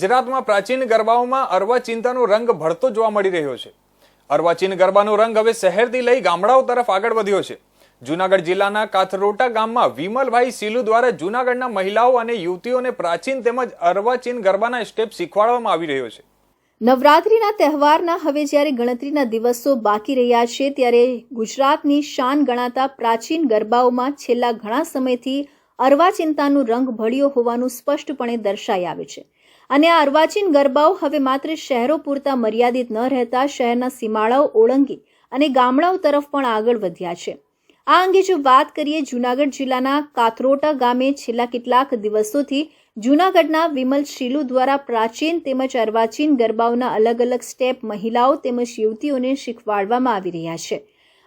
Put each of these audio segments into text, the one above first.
ગુજરાતમાં પ્રાચીન ગરબાઓમાં અર્વાચિંતાનો રંગ ભળતો જોવા મળી રહ્યો છે. અર્વાચીન ગરબાનો રંગ હવે શહેરથી લઈ ગામડાઓ તરફ આગળ વધ્યો છે. જુનાગઢ જિલ્લાના કાથરોટા ગામમાં વિમલભાઈ સિલુ દ્વારા જુનાગઢના મહિલાઓ અને યુવતીઓને પ્રાચીન તેમજ અર્વાચીન ગરબાના સ્ટેપ શીખવાડવામાં આવી રહ્યો છે. નવરાત્રિના તહેવારના હવે જ્યારે ગણતરીના દિવસો બાકી રહ્યા છે, ત્યારે ગુજરાતની શાન ગણાતા પ્રાચીન ગરબાઓમાં છેલ્લા ઘણા સમયથી અર્વાચિંતાનો રંગ ભળ્યો હોવાનું સ્પષ્ટપણે દર્શાઈ આવે છે. અને આ અર્વાચીન ગરબાઓ હવે માત્ર શહેરો પૂરતા મર્યાદિત ન રહેતા શહેરના સીમાડાઓ ઓળંગી અને ગામડાઓ તરફ પણ આગળ વધ્યા છે. આ અંગે જો વાત કરીએ જૂનાગઢ જિલ્લાના કાથરોટા ગામે છેલ્લા કેટલાક દિવસોથી જૂનાગઢના વિમલ શીલુ દ્વારા પ્રાચીન તેમજ અર્વાચીન ગરબાઓના અલગ અલગ સ્ટેપ મહિલાઓ તેમજ યુવતીઓને શીખવાડવામાં આવી રહ્યા છે.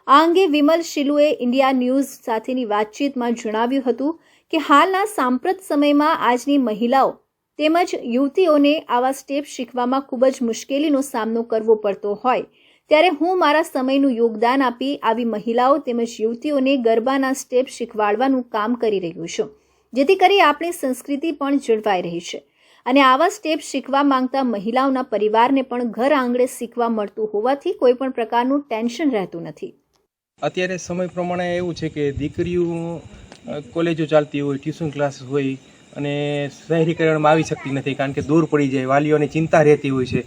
આ અંગે વિમલ શીલુએ ઇન્ડિયા ન્યૂઝ સાથેની વાતચીતમાં જણાવ્યું હતું કે હાલના સાંપ્રત સમયમાં આજની મહિલાઓ તેમજ યુવતીઓને આવા સ્ટેપ શીખવામાં ખૂબ જ મુશ્કેલીનો સામનો કરવો પડતો હોય. ત્યારે હું મારા સમયનું યોગદાન આપી આવી મહિલાઓ તેમજ યુવતીઓને ગરબાના સ્ટેપ શીખવાડવાનું કામ કરી રહ્યું છું. જેથી કરી આપણી સંસ્કૃતિ પણ જળવાઈ રહી છે. અને આવા સ્ટેપ શીખવા માંગતા મહિલાઓના પરિવારને પણ ઘર આંગણે શીખવા મળતું હોવાથી કોઈ પણ પ્રકારનું ટેન્શન રહેતું નથી. અત્યારે સમય પ્રમાણે એવું છે કે દીકરીઓ કોલેજો ચાલતી હોય, ટ્યુશન ક્લાસ હોય અને શહેરીકરણમાં આવી શકતી નથી કારણ કે દૂર પડી જાય, વાલીઓની ચિંતા રહેતી હોય છે.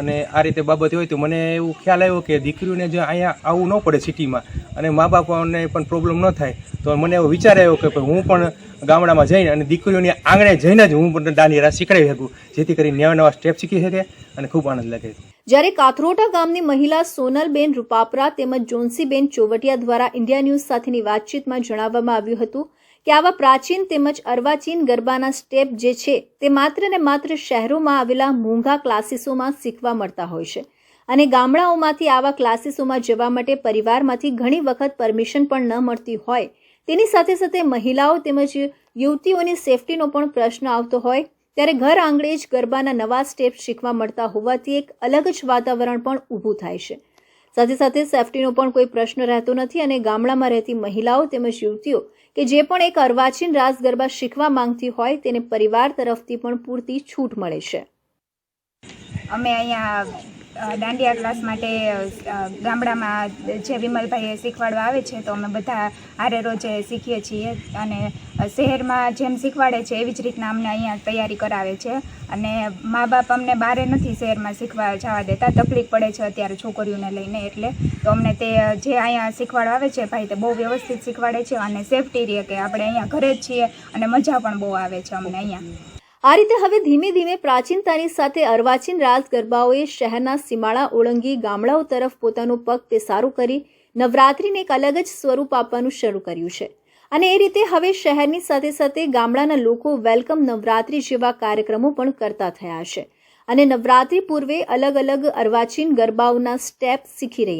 અને આ રીતે બાબત હોય તો મને એવું ખ્યાલ આવ્યો કે દીકરીઓને જો અહીંયા આવવું ન પડે સિટીમાં અને મા બાપાને પણ પ્રોબ્લેમ ન થાય, તો મને એવો વિચાર આવ્યો કે હું પણ ગામડામાં જઈને અને દીકરીઓની આંગણે જઈને જ હું પણ દાંડિયા શીખડાવી શકું, જેથી કરીને નવા નવા સ્ટેપ શીખી શકે અને ખૂબ આનંદ લાગે. જ્યારે કાથરોટા ગામની મહિલા સોનલબેન રૂપાપરા તેમજ જોન્સીબેન ચોવટિયા દ્વારા ઇન્ડિયા ન્યૂઝ સાથેની વાતચીતમાં જણાવવામાં આવ્યું હતું કે આવા પ્રાચીન તેમજ અર્વાચીન ગરબાના સ્ટેપ જે છે તે માત્ર ને માત્ર શહેરોમાં આવેલા મોંઘા ક્લાસીસોમાં શીખવા મળતા હોય છે. અને ગામડાઓમાંથી આવા ક્લાસીસોમાં જવા માટે પરિવારમાંથી ઘણી વખત પરમિશન પણ ન મળતી હોય. તેની સાથે સાથે મહિલાઓ તેમજ યુવતીઓની સેફટીનો પણ પ્રશ્ન આવતો હોય. ત્યારે ઘર આંગણે જ ગરબાના નવા સ્ટેપ શીખવા મળતા હોવાથી એક અલગ જ વાતાવરણ પણ ઊભું થાય છે. સાથે સાથે સેફટીનો પણ કોઈ પ્રશ્ન રહેતો નથી અને ગામડામાં રહેતી મહિલાઓ તેમજ યુવતીઓ કે જે પણ એક અર્વાચીન રાસ ગરબા શીખવા માંગતી હોય તેને પરિવાર તરફથી પણ પૂરતી છૂટ મળે છે. અમે અહીંયા દાંડિયા ક્લાસ માટે ગામડામાં જે વિમલભાઈ શીખવાડવા આવે છે, તો અમે બધા હારે રોજે શીખીએ છીએ અને શહેરમાં જેમ શીખવાડે છે, એવી જ રીતના અમને અહીંયા તૈયારી કરાવે છે. અને મા બાપ અમને બહારે નથી શહેરમાં શીખવા જવા દેતા, તકલીફ પડે છે અત્યારે છોકરીઓને લઈને એટલે. તો અમને તે જે અહીંયા શીખવાડવા આવે છે, ભાઈ, તે બહુ વ્યવસ્થિત શીખવાડે છે અને સેફટી રહે કે આપણે અહીંયા ઘરે જ છીએ અને મજા પણ બહુ આવે છે અમને અહીંયા. આ રીતે હવે ધીમે ધીમે પ્રાચીનતાની સાથે અર્વાચીન રાસ ગરબાઓએ શહેરના સીમાડા ઓળંગી ગામડાઓ તરફ પોતાનો પગ તે સારું કરી નવરાત્રિને એક અલગ જ સ્વરૂપ આપવાનું શરૂ કર્યું છે. અને એ રીતે હવે શહેરની સાથે સાથે ગામડાના લોકો વેલકમ નવરાત્રિ જેવા કાર્યક્રમો પણ કરતા થયા છે. અને નવરાત્રિ પૂર્વે અલગ અલગ અર્વાચીન ગરબાઓના સ્ટેપ શીખી રહ્યા